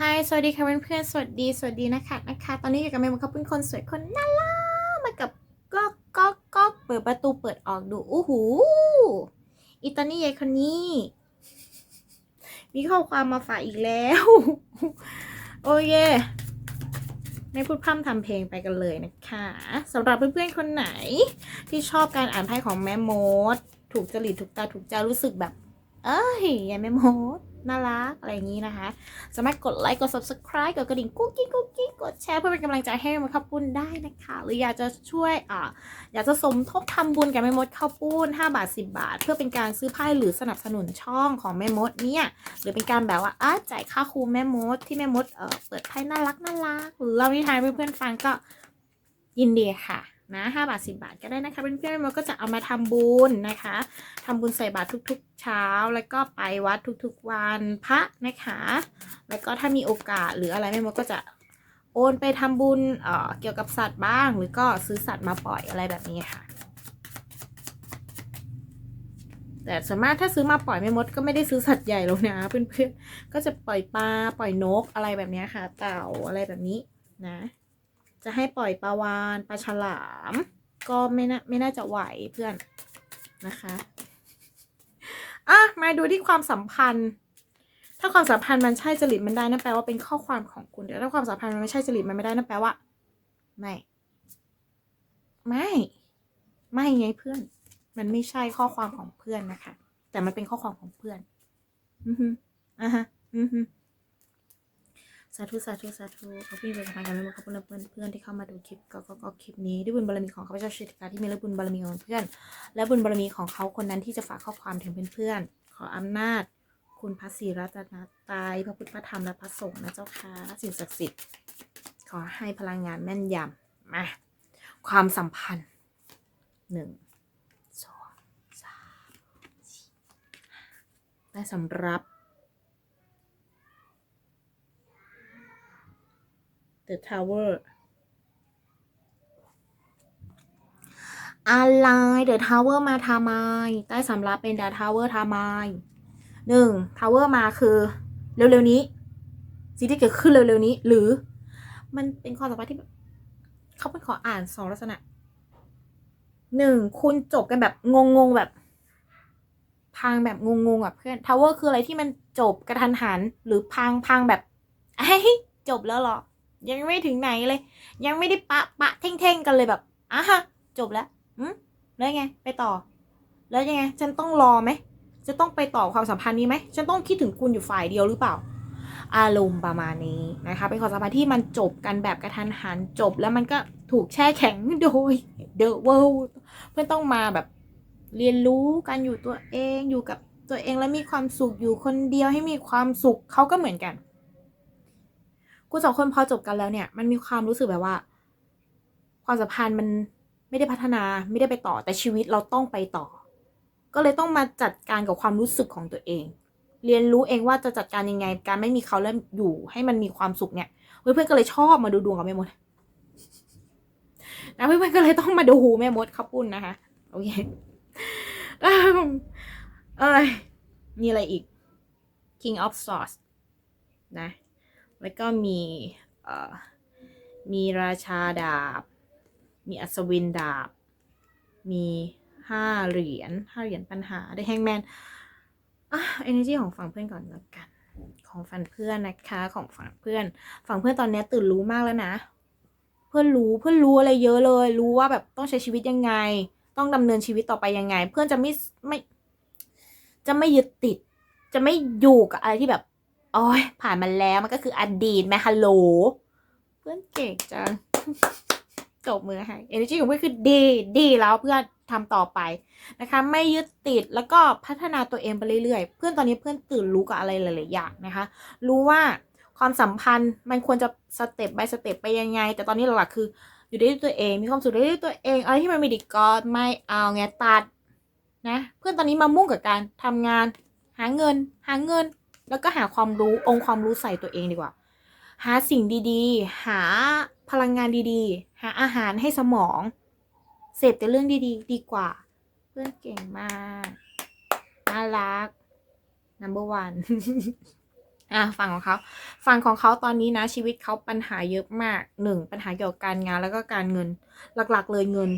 ฮายสวัสดีค่ะเพื่อนๆ สวัสดี สวัสดีนะคะนะคะ ตอนนี้อยู่กับแม่มดเขาเป็นคนสวยคนน่ารักมากับก็ก็ก็เปิดประตูเปิดออกดูอู้หูอีตอนนี้ยายคนนี้ มีข้อความมาฝากอีกแล้ว โอเคไม่พูดพร่ำทำเพลงไปกันเลยนะคะสำหรับเพื่อนๆคนไหน ที่ชอบการอ่านไพ่ของแม่มด ถูกจริตถูกตาถูกใจรู้สึกแบบ เอ้ยยายแม่มด น่ารัก อะไรอย่างนี้นะคะ สามารถกดไลค์ กด subscribe กดกระดิ่งกุ๊กกิ๊กกุ๊กกิ๊กกดแชร์เพื่อเป็นกำลังใจให้แม่มดข้าวปุ้นได้นะคะ หรืออยากจะช่วยอ่าอยากจะสมทบทำบุญกับแม่มดข้าวปุ้น 5 บาท 10 บาท เพื่อเป็นการซื้อไพ่หรือสนับสนุนช่องของแม่มดเนี่ยหรือเป็นการแบบว่าอะจ่ายค่าครูแม่มดที่แม่มดเอ่อเปิดไพ่น่ารักน่ารักหรือเล่านิทานให้เพื่อนๆฟังก็ยินดีค่ะ นะ5บาท 10 บาทก็ได้นะคะเพื่อนๆแม่มก็จะเอามาทำบุญนะคะทำบุญใส่บาตรทุกๆ เช้า แล้วก็ไปวัดทุกๆวันพระนะคะ แล้วก็ถ้ามีโอกาสหรืออะไรแม่มดก็จะโอนไปทำบุญเอ่อเกี่ยวกับสัตว์บ้าง หรือก็ซื้อสัตว์มาปล่อยอะไรแบบนี้ค่ะ แต่ส่วนมากถ้าซื้อมาปล่อยแม่มดก็ไม่ได้ซื้อสัตว์ใหญ่หรอกนะเพื่อนๆก็จะปล่อยปลาปล่อยนกอะไรแบบนี้ค่ะ เต่าอะไรแบบนี้นะ จะให้ปล่อยปลาวานปลาฉลาม ก็ไม่น่าไม่น่าจะไหวเพื่อนนะคะอะมาดูที่ความสัมพันธ์ ถ้าความสัมพันธ์มันใช่จริตมันได้นั่นแปลว่าเป็นข้อความของคุณแต่ถ้าความสัมพันธ์มันไม่ใช่จริตมันไม่ได้นั่นแปลว่าไม่ไม่ไม่ไงเพื่อน มันไม่ใช่ข้อความของเพื่อนนะคะ แต่มันเป็นข้อความของเพื่อน อือฮึอะฮะ อือฮึ สาธุสาธุสาธุขอบคุณเป็นทางการไม่หมดขอบคุณเพื่อนเพื่อนที่เข้ามาดูคลิปก็ก็ก็คลิปนี้ด้วยบุญบารมีของข้าพเจ้าชิติกาที่มีและบุญบารมีของเพื่อน และบุญบารมีของเขาคนนั้นที่จะฝากข้อความถึงเพื่อนๆขออำนาจ คุณพระศรีรัตนตรัยพระพุทธพระธรรมและพระสงฆ์นะเจ้าค่ะสิ่งศักดิ์สิทธิ์ขอให้พลังงานแม่นยำมาความสัมพันธ์หนึ่งสองสามสี่ได้สำรับ The Tower อะไร The Tower มาทำไม ใต้สำรับเป็น The Tower ทำไมหนึ่ง Tower มาคือเร็วๆนี้สิ่งที่เกิดขึ้นเร็วๆนี้ หรือ มันเป็นความสัมพันธ์ที่เขาเป็นขออ่านสองลักษณะหนึ่งคุณจบกันแบบงงๆแบบพังแบบงงๆอะเพื่อน Tower คืออะไรที่มันจบกระทันหัน หรือพังพังแบบไอ้ยจบแล้วหรอ ยังไม่ถึงไหนเลย ยังไม่ได้ปะปะเท่งๆกันเลยแบบอะฮะจบแล้วอืมแล้วไง ไปต่อ แล้วยังไง ฉันต้องรอไหมจะต้องไปต่อความสัมพันธ์นี้ไหมฉันต้องคิดถึงคุณอยู่ฝ่ายเดียวหรือเปล่า อารมณ์ประมาณนี้นะคะเป็นความสัมพันธ์ที่มันจบกันแบบกระทันหันจบ แล้วมันก็ถูกแช่แข็งโดย The World เพื่อนต้องมาแบบเรียนรู้กันอยู่ตัวเองอยู่กับตัวเองแล้วมีความสุขอยู่คนเดียวให้มีความสุขเขาก็เหมือนกัน คุณสองคนพอจบกันแล้วเนี่ย มันมีความรู้สึกแบบว่า ความสัมพันธ์มันไม่ได้พัฒนาไม่ได้ไปต่อ แต่ชีวิตเราต้องไปต่อ ก็เลยต้องมาจัดการกับความรู้สึกของตัวเอง เรียนรู้เองว่าจะจัดการยังไง การไม่มีเขาแล้วอยู่ให้มันมีความสุขเนี่ย เพื่อนๆก็เลยชอบมาดูดวงกับแม่มดนะเพื่อนๆก็เลยต้องมาดูแม่มดข้าวปุ้นนะคะโอเคเอิ่มเอ้ยมีอะไรอีก King of Swords นะ แล้วก็มีมีราชาดาบ มีอัศวินดาบ มีห้าเหรียญห้าเหรียญปัญหาได้แฮงแมนอะ energy ของฝั่งเพื่อนก่อนแล้วกัน ของฝั่งเพื่อนนะคะของฝั่งเพื่อน ฝั่งเพื่อนตอนนี้ตื่นรู้มากแล้วนะ เพื่อนรู้เพื่อนรู้อะไรเยอะเลย รู้ว่าแบบต้องใช้ชีวิตยังไง ต้องดำเนินชีวิตต่อไปยังไง เพื่อนจะไม่ไม่ จะไม่ยึดติด จะไม่อยู่กับอะไรที่แบบ โอ้ยผ่านมาแล้วมันก็คืออดีตแม่ฮัลโหล เพื่อนเก่งจังจบมือให้ energy ของเพื่อนคือดีดีแล้วเพื่อนทำต่อไปนะคะ ไม่ยึดติดแล้วก็พัฒนาตัวเองไปเรื่อยๆ เพื่อนตอนนี้เพื่อนตื่นรู้กับอะไรหลายๆอย่างนะคะ รู้ว่าความสัมพันธ์มันควรจะสเต็ป by สเต็ปไปยังไง แต่ตอนนี้หลักๆคือ อยู่ได้ด้วยตัวเองมีความสุขได้ด้วยตัวเองอะไรที่มันม่ดีก็ไม่เอาไงตัดนะ เพื่อนตอนนี้มามุ่งกับการทำงาน หาเงิน หาเงิน แล้วก็หาความรู้องค์ความรู้ใส่ตัวเองดีกว่า หาสิ่งดีๆ หาพลังงานดีๆ หาอาหารให้สมอง เสพแต่เรื่องดีๆ ดีกว่า เพื่อนเก่งมากน่ารัก number one อะฝั่งของเขาฝั่งของเขาตอนนี้นะชีวิตเขาปัญหาเยอะมากหนึ่งปัญหาเกี่ยวกับการงานแล้วก็การเงิน หลักๆ เลยเงิน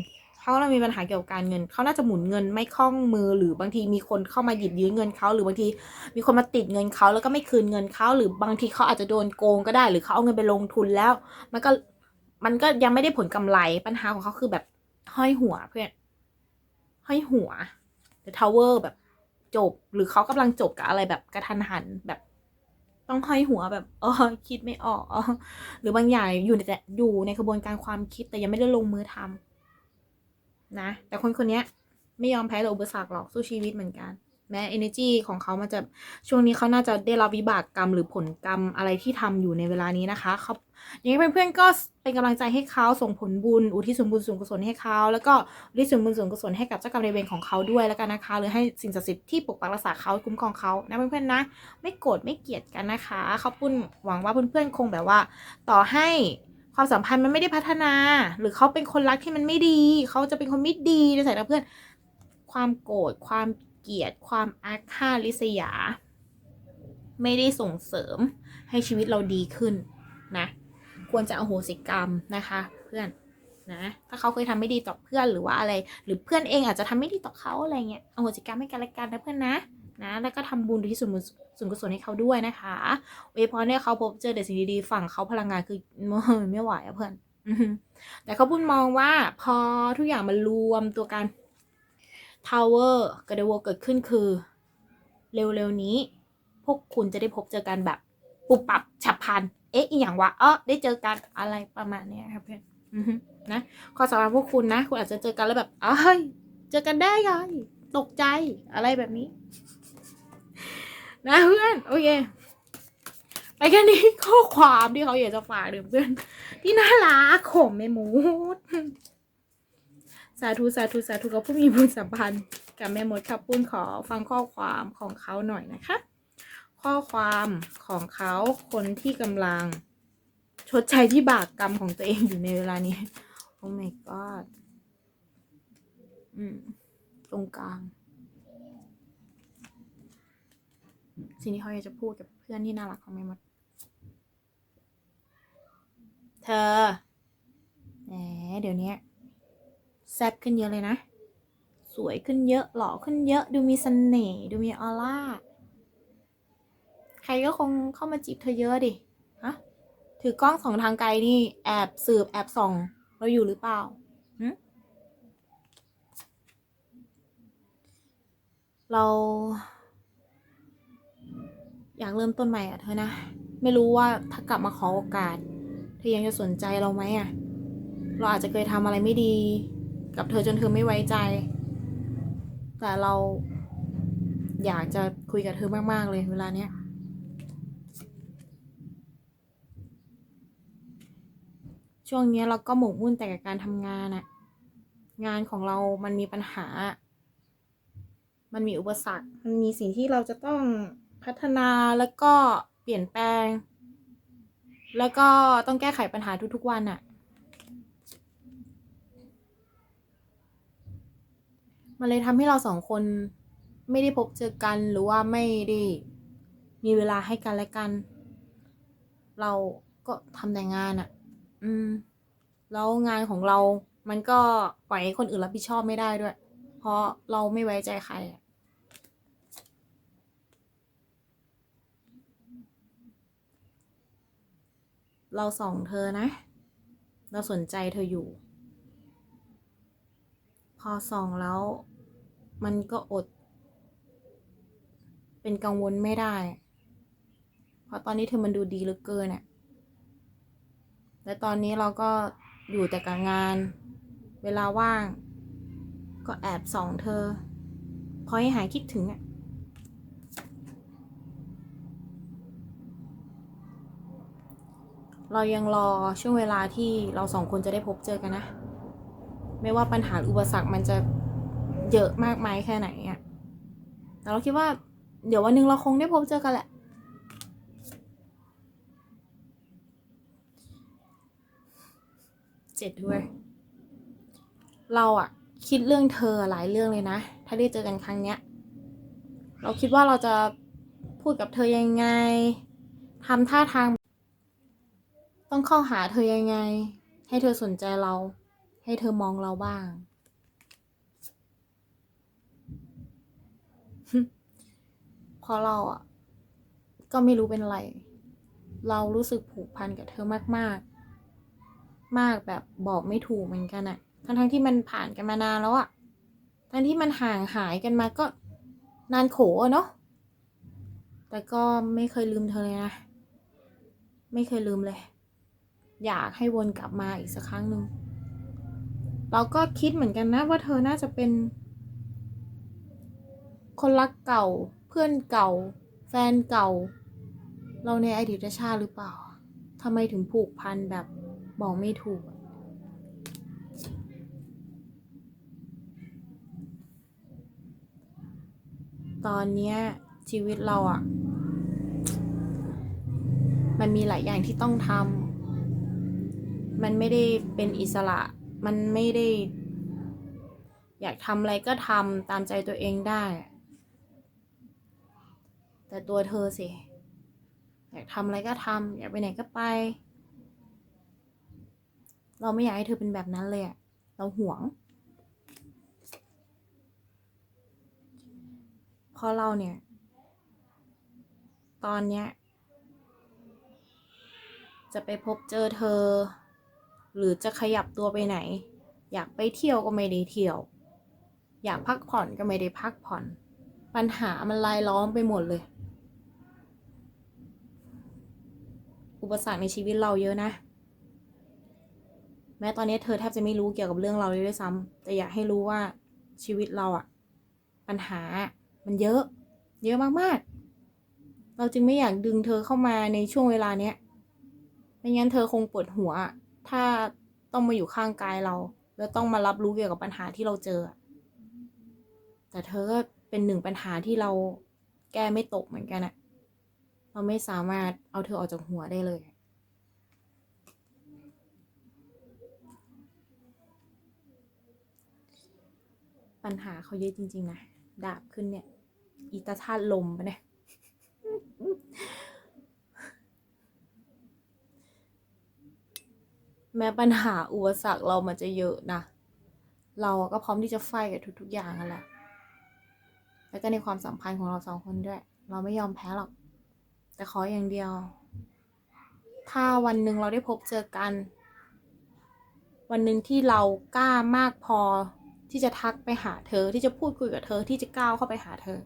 เขาเรามีปัญหาเกี่ยวกับการเงิน เขาน่าจะหมุนเงินไม่คล่องมือ หรือบางทีมีคนเข้ามาหยิบยืมเงินเขาหรือบางทีมีคนมาติดเงินเขาแล้วก็ไม่คืนเงินเขาหรือบางทีเขาอาจจะโดนโกงก็ได้ หรือเขาเอาเงินไปลงทุนแล้ว มันก็มันก็ยังไม่ได้ผลกำไรปัญหาของเขาคือแบบห้อยหัวเพื่อนห้อยหัว The Tower แบบจบ หรือเขากำลังจบกับอะไรแบบกระทันหันแบบต้องห้อยหัวแบบเออคิดไม่ออก หรือบางอย่างอยู่ในแต่อยู่ในกระบวนการความคิดแต่ยังไม่ได้ลงมือทำ นะ แต่คนคนนี้ไม่ยอมแพ้ต่ออุปสรรคหรอกสู้ชีวิตเหมือนกัน แม้ energy ของเขามันจะช่วงนี้เขาน่าจะได้รับวิบากกรรมหรือผลกรรมอะไรที่ทำอยู่ในเวลานี้นะคะเขาอย่างนี้เพื่อนๆก็เป็นกำลังใจให้เขาส่งผลบุญ อุทิศส่วนบุญส่วนกุศลให้เขา แล้วก็อุทิศส่วนบุญส่วนกุศลให้กับเจ้ากรรมนายเวรของเขาด้วยแล้วกันนะคะ หรือให้สิ่งศักดิ์สิทธิ์ที่ปกปักรักษาเขาคุ้มครองเขานะเพื่อนๆนะ ไม่โกรธไม่เกลียดกันนะคะเขาปุ้นหวังว่าเพื่อนๆคงแบบว่า ต่อให้ ความสัมพันธ์มันไม่ได้พัฒนา หรือเขาเป็นคนรักที่มันไม่ดี เขาจะเป็นคนไม่ดีในสายตาเพื่อน ความโกรธ ความเกลียด ความอาฆาตริษยา ไม่ได้ส่งเสริมให้ชีวิตเราดีขึ้นนะ ควรจะอโหสิกรรมนะคะ เพื่อนนะ ถ้าเขาเคยทำไม่ดีต่อเพื่อนหรือว่าอะไร หรือเพื่อนเองอาจจะทำไม่ดีต่อเขาอะไรเงี้ยอโหสิกรรมให้กันและกันนะเพื่อนนะ นะแล้วก็ทำบุญที่ส่วนบุญส่วนกุศลให้เขาด้วยนะคะเวยพรเนี่ยเขาพบเจอแต่สิ่งดีๆฝั่งเขาพลังงานคือไม่ไหวอะเพื่อนแต่เขาพูดมองว่าพอทุกอย่างมันรวมตัวกันทาวเวอร์กับเดวเกิดขึ้นคือ เร็วๆนี้ พวกคุณจะได้พบเจอกันแบบปุบปับฉับพลัน เอ๊ะอีกอย่างวะเออได้เจอกันอะไรประมาณเนี้ยครับเพื่อนนะข้อสำหรับพวกคุณนะ คุณอาจจะเจอกันแล้วแบบเอ้ยเจอกันได้ไงตกใจอะไรแบบนี้ นะเพื่อนโอเคไปแค่นี้ข้อความที่เขาอยากจะฝากถึงเพื่อน ที่น่ารักของแม่มดสาธุสาธุสาธุกับผู้มีบุญสัมพันธ์กับแม่มดครับปุ้นขอฟังข้อความของเขาหน่อยนะคะ ข้อความของเขาคนที่กำลังชดใช้ที่บากกรรมของตัวเองอยู่ในเวลานี้โอ้ my god อืม ตรงกลาง สิ่งที่เขาอยากจะพูดกับเพื่อนที่น่ารักของแม่มด เธอ แหม เดี๋ยวนี้แซ่บขึ้นเยอะเลยนะ สวยขึ้นเยอะ หล่อขึ้นเยอะ ดูมีเสน่ห์ ดูมีออร่า ใครก็คงเข้ามาจีบเธอเยอะดิ ฮะ ถือกล้องสองทางไกลนี่ แอบสืบแอบส่อง เราอยู่หรือเปล่าหึเรา อยากเริ่มต้นใหม่อะเธอนะ ไม่รู้ว่าถ้ากลับมาขอโอกาส เธอยังจะสนใจเราไหมอะ เราอาจจะเคยทำอะไรไม่ดี กับเธอจนเธอไม่ไว้ใจ แต่เราอยากจะคุยกับเธอมากๆเลยเวลาเนี้ยช่วงเนี้ยเราก็หมกมุ่นแต่กับการทำงานอะงานของเรามันมีปัญหา มันมีอุปสรรค มันมีสิ่งที่เราจะต้อง พัฒนาแล้วก็เปลี่ยนแปลง แล้วก็ต้องแก้ไขปัญหาทุกๆวันอะมันเลยทำให้เราสองคนไม่ได้พบเจอกันหรือว่าไม่ได้มีเวลาให้กันและกัน เราก็ทำแต่งานอะ่ะ อืม แล้วงานของเรา มันก็ปล่อยให้คนอื่นรับผิดชอบไม่ได้ด้วย เพราะเราไม่ไว้ใจใครอะ เราส่องเธอนะ เราสนใจเธออยู่ พอส่องแล้ว มันก็อด เป็นกังวลไม่ได้ เพราะตอนนี้เธอมันดูดีเหลือเกินอะและตอนนี้เราก็อยู่แต่กับงาน เวลาว่าง ก็แอบส่องเธอ พอให้หายคิดถึงอะ เรายังรอช่วงเวลาที่เราสองคนจะได้พบเจอกันนะ ไม่ว่าปัญหาอุปสรรคมันจะเยอะมากมายแค่ไหนอะแต่เราคิดว่า เดี๋ยววันหนึ่งเราคงได้พบเจอกันแหละ เจ็ดด้วย เราอะคิดเรื่องเธอหลายเรื่องเลยนะ ถ้าได้เจอกันครั้งเนี้ย เราคิดว่าเราจะพูดกับเธอยังไงทำท่าทาง ต้องเข้าหาเธอยังไง ให้เธอสนใจเรา ให้เธอมองเราบ้างเพราะเราอะ ก็ไม่รู้เป็นไร เรารู้สึกผูกพันกับเธอมาก ๆ มากแบบบอกไม่ถูกเหมือนกันอะทั้งทั้งที่มันผ่านกันมานานแล้วอะทั้งที่มันห่างหายกันมาก็นานโขอะเนาะ แต่ก็ไม่เคยลืมเธอเลยนะ ไม่เคยลืมเลย อยากให้วนกลับมาอีกสักครั้งหนึ่งเราก็คิดเหมือนกันนะว่าเธอน่าจะเป็น คนรักเก่า เพื่อนเก่า แฟนเก่า เราในอดีตชาติหรือเปล่าทำไมถึงผูกพันแบบบอกไม่ถูก ตอนเนี้ยชีวิตเราอะมันมีหลายอย่างที่ต้องทำ มันไม่ได้เป็นอิสระ มันไม่ได้ อยากทำอะไรก็ทำตามใจตัวเองได้ แต่ตัวเธอสิ อยากทำอะไรก็ทำอยากไปไหนก็ไป เราไม่อยากให้เธอเป็นแบบนั้นเลยอะเราห่วงเพราะเราเนี่ย ตอนเนี้ยจะไปพบเจอเธอ หรือจะขยับตัวไปไหน อยากไปเที่ยวก็ไม่ได้เที่ยว อยากพักผ่อนก็ไม่ได้พักผ่อน ปัญหามันลายล้อมไปหมดเลย อุปสรรคในชีวิตเราเยอะนะ แม้ตอนนี้เธอแทบจะไม่รู้เกี่ยวกับเรื่องเราเลยด้วยซ้ำแต่อยากให้รู้ว่าชีวิตเราอะปัญหามันเยอะ เยอะมากๆ เราจึงไม่อยากดึงเธอเข้ามาในช่วงเวลาเนี้ยไม่งั้นเธอคงปวดหัวอะ ถ้าต้องมาอยู่ข้างกายเรา แล้วต้องมารับรู้เกี่ยวกับปัญหาที่เราเจอ แต่เธอก็เป็นหนึ่งปัญหาที่เราแก้ไม่ตกเหมือนกันอะเราไม่สามารถเอาเธอออกจากหัวได้เลย ปัญหาเขาเยอะจริง ๆ นะ ดาบขึ้นเนี่ยอีตาธาตุลมปะเนี่ย แม้ปัญหาอุปสรรคเรามันจะเยอะนะ เราก็พร้อมที่จะไฟกับทุก ๆ อย่างนั่นแหละ แล้วก็ในความสัมพันธ์ของเราสองคนด้วย เราไม่ยอมแพ้หรอก แต่ขออย่างเดียว ถ้าวันหนึ่งเราได้พบเจอกัน วันหนึ่งที่เรากล้ามากพอที่จะทักไปหาเธอที่จะพูดคุยกับเธอที่จะก้าวเข้าไปหาเธอ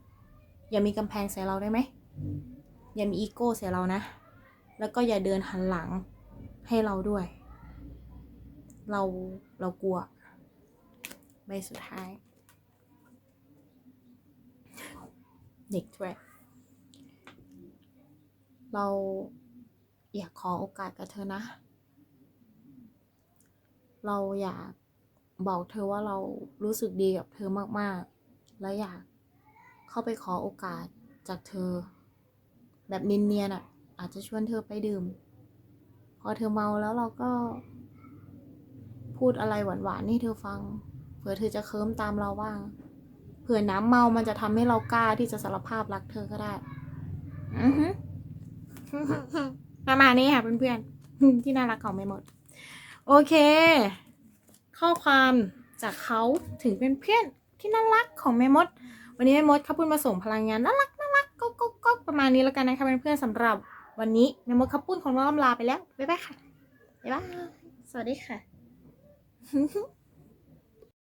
อย่ามีกำแพงใส่เราได้ไหม อย่ามีอีโก้ใส่เรานะ แล้วก็อย่าเดินหันหลังให้เราด้วย เราเรากลัว ใบสุดท้าย เด็กด้วยเราอยากขอโอกาสกับเธอนะ เราอยากบอกเธอว่าเรารู้สึกดีกับเธอมากๆ และอยากเข้าไปขอโอกาสจากเธอ แบบเนียนๆอะ อาจจะชวนเธอไปดื่ม พอเธอเมาแล้วเราก็ พูดอะไรหวานๆให้เธอฟัง เผื่อเธอจะเคิมตามเราบ้าง เผื่อน้ำเมามันจะทำให้เรากล้าที่จะสารภาพรักเธอก็ได้ อือฮึประมาณนี้ค่ะเพื่อนๆ ที่น่ารักของไม่หมด โอเค ข้อความจากเขาถึงเป็นเพื่อนที่น่ารักของแม่มด วันนี้แม่มดเขาพูดมาส่งพลังงานน่ารักน่ารักก็ก็ก็ประมาณนี้แล้วกันนะคะเพื่อนๆสำหรับวันนี้แม่มดเขาพูดของเราลำลาไปแล้ว บ๊ายบายค่ะ บ๊ายบาย สวัสดีค่ะ 哼 哼